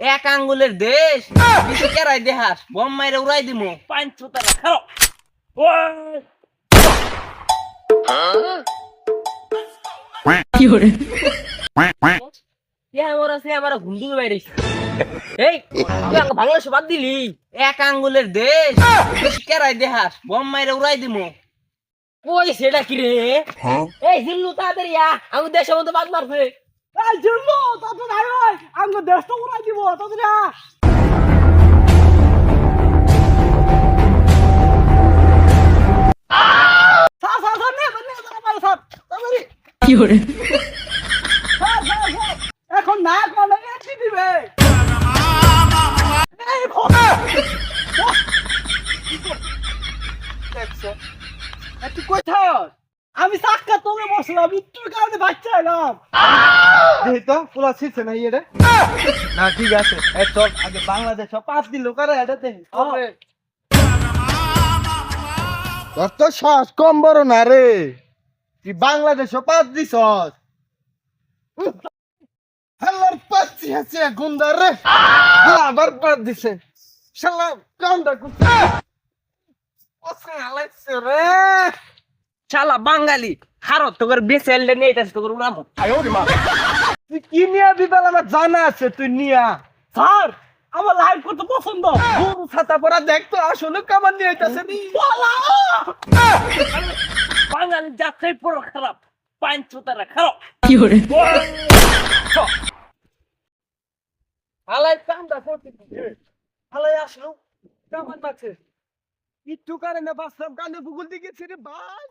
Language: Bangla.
এক আঙ্গুলের দেশ। কিছু কেরাই দেহাস। বম মাইরে উড়াই দিমু। পাঁচ তারা খাও ওই সে আমার আছে আমার ঘুমদুল বাইরে এই তুই আমাকে বাংলাদেশে বাদ দিলি? এক আঙ্গুলের দেশ। কিছু কেরাই দেহাস। বম মাইরে উড়াই দিমু। কই সেটা কি রে? এই জিল্লু তাড়াতাড়ি আ আমি দেশের মধ্যে বাদ মারছে। এই জিল্লু তাতে নাই ওই আঙ্গ দেশটা উড়াই দিব তাতে না সার সার এখন না করলে এটি দিবে? এই ভোগে দেখছ? তুই কোথায় আমি সাক্ষাৎ তোকে বসলাম মৃত্যুর কারণে বাচ্চা এলাম। তো পুরা ছিটছে না ইয়ে না ঠিক আছে। চল আগে বাংলাদেশ পাঁচ দিল করে এটা দেখি। তোর তো শ্বাস কম বড় না রে। তুই বাংলাদেশ পাঁচ দিস হেলার পাচ্ছি আছে গুন্ডার রে। আবার পাঁচ দিছে। শালা হালাইছে রে। শালা বাঙালি। হারত তোর বেঁচে এললে নেই তোর উড়ামু তুই কি নিয়া দিবাল আমার জানা আছে তুই নিয়া। স্যার আমার লাইফ করতে পছন্দ? গরু ছাতা পরা দেখ তো আসলে কামান নিয়ে আইতাছে নি? বাঙালি যাত্রাই পুরো খারাপ পাঁচ তারা খাও হালাই কামটা করতে হালাই আসলো একটু কারণে বাসলাম কানে ভূগোল দিকে ছেড়ে ভাই